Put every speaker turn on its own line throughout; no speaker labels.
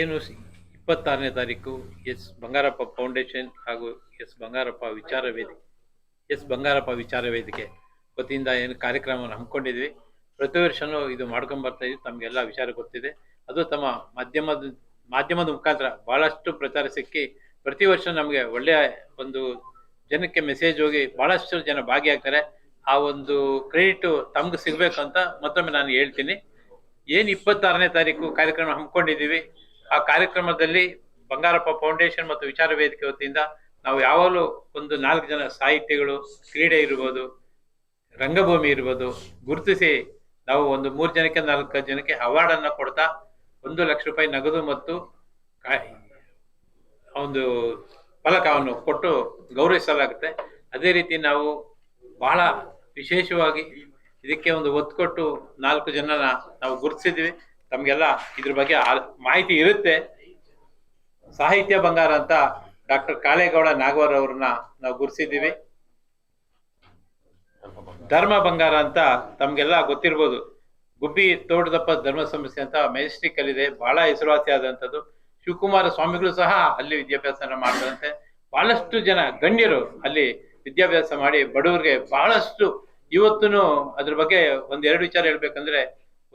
ಏನು ಇಪ್ಪತ್ತಾರನೇ ತಾರೀಕು ಎಸ್ ಬಂಗಾರಪ್ಪ ಫೌಂಡೇಶನ್ ಹಾಗೂ ಎಸ್ ಬಂಗಾರಪ್ಪ ವಿಚಾರ ವೇದಿಕೆ. ಎಸ್ ಬಂಗಾರಪ್ಪ ವಿಚಾರ ವೇದಿಕೆ ವತಿಯಿಂದ ಏನು ಕಾರ್ಯಕ್ರಮವನ್ನು ಹಮ್ಮಿಕೊಂಡಿದ್ವಿ. ಪ್ರತಿ ವರ್ಷನೂ ಇದು ಮಾಡ್ಕೊಂಡು ಬರ್ತಾ ಇದ್ವಿ. ತಮಗೆಲ್ಲ ವಿಚಾರ ಗೊತ್ತಿದೆ. ಅದು ತಮ್ಮ ಮಾಧ್ಯಮದ ಮಾಧ್ಯಮದ ಮುಖಾಂತರ ಬಹಳಷ್ಟು ಪ್ರಚಾರ ಸಿಕ್ಕಿ ಪ್ರತಿ ವರ್ಷ ನಮಗೆ ಒಳ್ಳೆಯ ಒಂದು ಜನಕ್ಕೆ ಮೆಸೇಜ್ ಹೋಗಿ ಬಹಳಷ್ಟು ಜನ ಭಾಗಿಯಾಗ್ತಾರೆ. ಆ ಒಂದು ಕ್ರೆಡಿಟ್ ತಮ್ಗೆ ಸಿಗಬೇಕು ಅಂತ ಮತ್ತೊಮ್ಮೆ ನಾನು ಹೇಳ್ತೀನಿ. ಏನು ಇಪ್ಪತ್ತಾರನೇ ತಾರೀಕು ಕಾರ್ಯಕ್ರಮ ಹಮ್ಮಿಕೊಂಡಿದ್ದೀವಿ. ಆ ಕಾರ್ಯಕ್ರಮದಲ್ಲಿ ಬಂಗಾರಪ್ಪ ಫೌಂಡೇಶನ್ ಮತ್ತು ವಿಚಾರ ವೇದಿಕೆ ವತಿಯಿಂದ ನಾವು ಯಾವಾಗಲೂ ಒಂದು ನಾಲ್ಕು ಜನ ಸಾಹಿತ್ಯಗಳು ಕ್ರೀಡೆ ಇರ್ಬೋದು, ರಂಗಭೂಮಿ ಇರ್ಬೋದು, ಗುರುತಿಸಿ ನಾವು ಒಂದು ಮೂರು ಜನಕ್ಕೆ ನಾಲ್ಕು ಜನಕ್ಕೆ ಅವಾರ್ಡ್ ಅನ್ನ ಕೊಡ್ತಾ ಒಂದು ಲಕ್ಷ ರೂಪಾಯಿ ನಗದು ಮತ್ತು ಒಂದು ಫಲಕವನ್ನು ಕೊಟ್ಟು ಗೌರವಿಸಲಾಗುತ್ತೆ. ಅದೇ ರೀತಿ ನಾವು ಬಹಳ ವಿಶೇಷವಾಗಿ ಇದಕ್ಕೆ ಒಂದು ಒತ್ತು ಕೊಟ್ಟು ನಾಲ್ಕು ಜನನ ನಾವು ಗುರುತಿಸಿದ್ವಿ ತಮಗೆಲ್ಲ ಇದ್ರ ಬಗ್ಗೆ ಮಾಹಿತಿ ಇರುತ್ತೆ. ಸಾಹಿತ್ಯ ಬಂಗಾರ ಅಂತ ಡಾಕ್ಟರ್ ಕಾಳೇಗೌಡ ನಾಗವರ್ ಅವ್ರನ್ನ ನಾವು ಗುರುಸಿದ್ದೀವಿ ಧರ್ಮ ಬಂಗಾರ ಅಂತ ತಮ್ಗೆಲ್ಲ ಗೊತ್ತಿರ್ಬೋದು. ಗುಬ್ಬಿ ತೋಟದಪ್ಪ ಧರ್ಮ ಸಂಸ್ಥೆ ಅಂತ ಮೆಜೆಸ್ಟಿಕ್ ಅಲ್ಲಿ ಬಹಳ ಹೆಸರುವಾಸಿ ಆದಂತದ್ದು ಶಿವಕುಮಾರ ಸ್ವಾಮಿಗಳು ಸಹ ಅಲ್ಲಿ ವಿದ್ಯಾಭ್ಯಾಸನ ಮಾಡಿದಂತೆ ಬಹಳಷ್ಟು ಜನ ಗಣ್ಯರು ಅಲ್ಲಿ ವಿದ್ಯಾಭ್ಯಾಸ ಮಾಡಿ ಬಡವರಿಗೆ ಬಹಳಷ್ಟು ಇವತ್ತೂ ಅದ್ರ ಬಗ್ಗೆ ಒಂದೆರಡು ವಿಚಾರ ಹೇಳ್ಬೇಕಂದ್ರೆ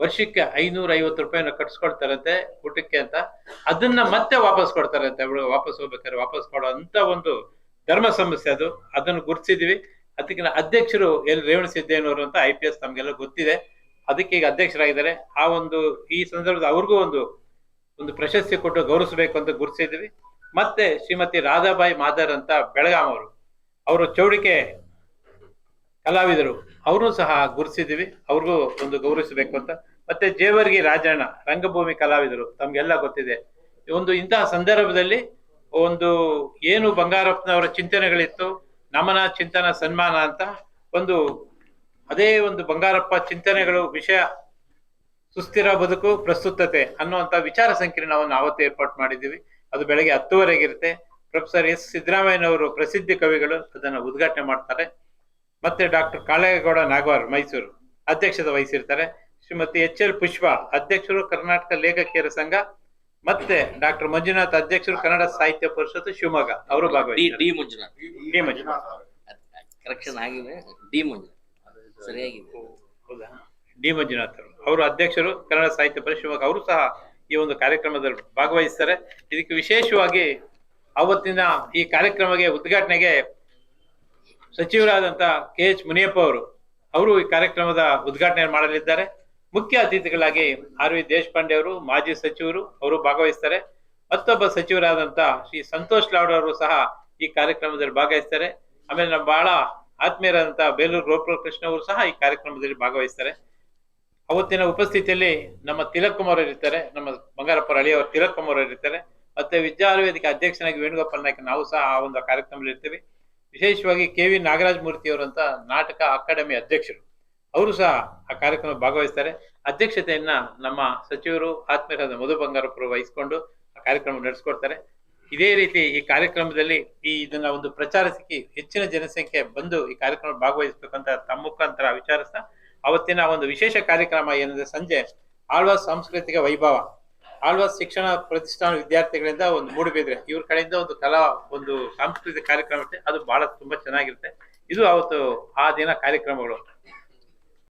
ವರ್ಷಕ್ಕೆ ಐನೂರ ಐವತ್ತು ರೂಪಾಯಿನ ಕಟ್ಸ್ಕೊಡ್ತಾರಂತೆ ಊಟಕ್ಕೆ ಅಂತ. ಅದನ್ನ ಮತ್ತೆ ವಾಪಸ್ ಕೊಡ್ತಾರಂತೆ. ಅವಳು ವಾಪಸ್ ಹೋಗ್ಬೇಕಾದ್ರೆ ವಾಪಸ್ ಕೊಡೋ ಅಂತ ಒಂದು ಧರ್ಮ ಸಮಸ್ಯೆ ಅದು. ಅದನ್ನು ಗುರುತಿಸಿದ್ವಿ. ಅದಕ್ಕಿನ ಅಧ್ಯಕ್ಷರು ಎಲ್ ರೇವಣ ಸಿದ್ದೇನವರು ಅಂತ ಐ ಪಿ ಎಸ್ ನಮ್ಗೆಲ್ಲ ಗೊತ್ತಿದೆ. ಅದಕ್ಕೆ ಈಗ ಅಧ್ಯಕ್ಷರಾಗಿದ್ದಾರೆ. ಆ ಒಂದು, ಈ ಸಂದರ್ಭದ ಅವ್ರಿಗೂ ಒಂದು ಒಂದು ಪ್ರಶಸ್ತಿ ಕೊಟ್ಟು ಗೌರವಿಸಬೇಕು ಅಂತ ಗುರುತಿಸಿದ್ವಿ. ಮತ್ತೆ ಶ್ರೀಮತಿ ರಾಧಾಬಾಯಿ ಮಾದರ್ ಅಂತ ಬೆಳಗಾಂ ಅವರು. ಅವರು ಚೌಡಿಕೆ ಕಲಾವಿದರು. ಅವರು ಸಹ ಗುರುತಿಸಿದ್ವಿ ಅವ್ರಿಗೂ ಒಂದು ಗೌರವಿಸಬೇಕು ಅಂತ. ಮತ್ತೆ ಜೇವರ್ಗಿ ರಾಜಣ್ಣ, ರಂಗಭೂಮಿ ಕಲಾವಿದರು, ತಮ್ಗೆಲ್ಲ ಗೊತ್ತಿದೆ. ಒಂದು ಇಂತಹ ಸಂದರ್ಭದಲ್ಲಿ ಒಂದು ಏನು ಬಂಗಾರಪ್ಪನವರ ಚಿಂತನೆಗಳಿತ್ತು, ನಮನ, ಚಿಂತನ, ಸನ್ಮಾನ ಅಂತ ಒಂದು ಅದೇ ಒಂದು ಬಂಗಾರಪ್ಪ ಚಿಂತನೆಗಳು ವಿಷಯ, ಸುಸ್ಥಿರ ಬದುಕು, ಪ್ರಸ್ತುತತೆ ಅನ್ನುವಂತ ವಿಚಾರ ಸಂಕಿರಣವನ್ನು ಆವತ್ತು ಏರ್ಪಾಟ್ ಮಾಡಿದ್ದೀವಿ. ಅದು ಬೆಳಗ್ಗೆ ಹತ್ತುವರೆಗೆ ಇರುತ್ತೆ. ಪ್ರೊಫೆಸರ್ ಎಸ್ ಸಿದ್ದರಾಮಯ್ಯನವರು ಪ್ರಸಿದ್ಧ ಕವಿಗಳು ಅದನ್ನ ಉದ್ಘಾಟನೆ ಮಾಡ್ತಾರೆ. ಮತ್ತೆ ಡಾಕ್ಟರ್ ಕಾಳೇಗೌಡ ನಾಗವಾರ್ ಮೈಸೂರು ಅಧ್ಯಕ್ಷತೆ ವಹಿಸಿರ್ತಾರೆ. ಶ್ರೀಮತಿ ಎಚ್ ಎಲ್ ಪುಷ್ಪ ಅಧ್ಯಕ್ಷರು ಕರ್ನಾಟಕ ಲೇಖಕಿಯರ ಸಂಘ ಮತ್ತೆ ಡಾಕ್ಟರ್ ಮಂಜುನಾಥ್ ಅಧ್ಯಕ್ಷರು ಕನ್ನಡ ಸಾಹಿತ್ಯ ಪರಿಷತ್ ಶಿವಮೊಗ್ಗ. ಅವರು
D Manjunath.
D Manjunath.
Correction ಆಗಿದೆ. ಡಿ ಮಂಜುನಾಥ್. ಸರಿಯಾಗಿದೆ.
ಹೌದಾ. ಡಿ ಮಂಜುನಾಥ್ ಅವರು. ಅವರು ಅಧ್ಯಕ್ಷರು ಕನ್ನಡ ಸಾಹಿತ್ಯ ಪರಿಷತ್ ಶಿವಮೊಗ್ಗ. ಅವರು ಸಹ ಈ ಒಂದು ಕಾರ್ಯಕ್ರಮದಲ್ಲಿ ಭಾಗವಹಿಸ್ತಾರೆ. ಇದಕ್ಕೆ ವಿಶೇಷವಾಗಿ ಅವತ್ತಿನ ಈ ಕಾರ್ಯಕ್ರಮಕ್ಕೆ ಉದ್ಘಾಟನೆಗೆ ಸಚಿವರಾದಂತ ಕೆ ಎಚ್ ಮುನಿಯಪ್ಪ ಅವರು ಅವರು ಈ ಕಾರ್ಯಕ್ರಮದ ಉದ್ಘಾಟನೆ ಮಾಡಲಿದ್ದಾರೆ. ಮುಖ್ಯ ಅತಿಥಿಗಳಾಗಿ ಆರ್ ವಿ ದೇಶಪಾಂಡೆ ಅವರು, ಮಾಜಿ ಸಚಿವರು ಅವರು ಭಾಗವಹಿಸ್ತಾರೆ. ಮತ್ತೊಬ್ಬ ಸಚಿವರಾದಂತ ಶ್ರೀ ಸಂತೋಷ್ ಲಾಡ್ ಅವರು ಸಹ ಈ ಕಾರ್ಯಕ್ರಮದಲ್ಲಿ ಭಾಗವಹಿಸ್ತಾರೆ. ಆಮೇಲೆ ನಮ್ಮ ಬಹಳ ಆತ್ಮೀಯರಾದಂತಹ ಬೇಲೂರು ಗೋಪಾಲ ಕೃಷ್ಣ ಅವರು ಸಹ ಈ ಕಾರ್ಯಕ್ರಮದಲ್ಲಿ ಭಾಗವಹಿಸ್ತಾರೆ. ಅವತ್ತಿನ ಉಪಸ್ಥಿತಿಯಲ್ಲಿ ನಮ್ಮ ತಿಲಕ್ ಕುಮಾರ್ ಇರ್ತಾರೆ, ನಮ್ಮ ಬಂಗಾರಪ್ಪ ಅಳಿಯವರು ತಿಲಕ್ ಕುಮಾರ್ ಇರ್ತಾರೆ. ಮತ್ತೆ ವಿದ್ಯಾ ವೇದಿಕೆ ಅಧ್ಯಕ್ಷನಾಗಿ ವೇಣುಗೋಪಾಲ್ ನಾಯ್ಕ ನಾವು ಸಹ ಆ ಒಂದು ಕಾರ್ಯಕ್ರಮದಲ್ಲಿ ಇರ್ತೀವಿ. ವಿಶೇಷವಾಗಿ ಕೆ ವಿ ನಾಗರಾಜ್ ಮೂರ್ತಿ ಅವರಂತ ನಾಟಕ ಅಕಾಡೆಮಿ ಅಧ್ಯಕ್ಷರು. ಅವರು ಸಹ ಆ ಕಾರ್ಯಕ್ರಮ ಭಾಗವಹಿಸ್ತಾರೆ. ಅಧ್ಯಕ್ಷತೆಯನ್ನ ನಮ್ಮ ಸಚಿವರು ಆತ್ಮೀಯರಾದ ಮಧು ಬಂಗಾರಪುರ ವಹಿಸಿಕೊಂಡು ಆ ಕಾರ್ಯಕ್ರಮ ನಡೆಸ್ಕೊಡ್ತಾರೆ. ಇದೇ ರೀತಿ ಈ ಕಾರ್ಯಕ್ರಮದಲ್ಲಿ ಈ ಇದನ್ನ ಒಂದು ಪ್ರಚಾರ ಸಿಕ್ಕಿ ಹೆಚ್ಚಿನ ಜನಸಂಖ್ಯೆ ಬಂದು ಈ ಕಾರ್ಯಕ್ರಮ ಭಾಗವಹಿಸಬೇಕಂತ ತಮ್ಮ ಮುಖಾಂತರ ವಿಚಾರಿಸ್ತಾ, ಅವತ್ತಿನ ಒಂದು ವಿಶೇಷ ಕಾರ್ಯಕ್ರಮ ಏನಂದ್ರೆ ಸಂಜೆ ಆಳ್ವಾಸ್ ಸಾಂಸ್ಕೃತಿಕ ವೈಭವ. ಆಳ್ವಾಸ್ ಶಿಕ್ಷಣ ಪ್ರತಿಷ್ಠಾನ ವಿದ್ಯಾರ್ಥಿಗಳಿಂದ ಒಂದು ಮೂಡುಬಿದ್ರೆ ಇವ್ರ ಕಡೆಯಿಂದ ಒಂದು ಕಲಾ, ಒಂದು ಸಾಂಸ್ಕೃತಿಕ ಕಾರ್ಯಕ್ರಮ ಇರುತ್ತೆ ಅದು ಬಹಳ ತುಂಬಾ ಚೆನ್ನಾಗಿರುತ್ತೆ. ಇದು ಅವತ್ತು ಆ ದಿನ ಕಾರ್ಯಕ್ರಮಗಳು.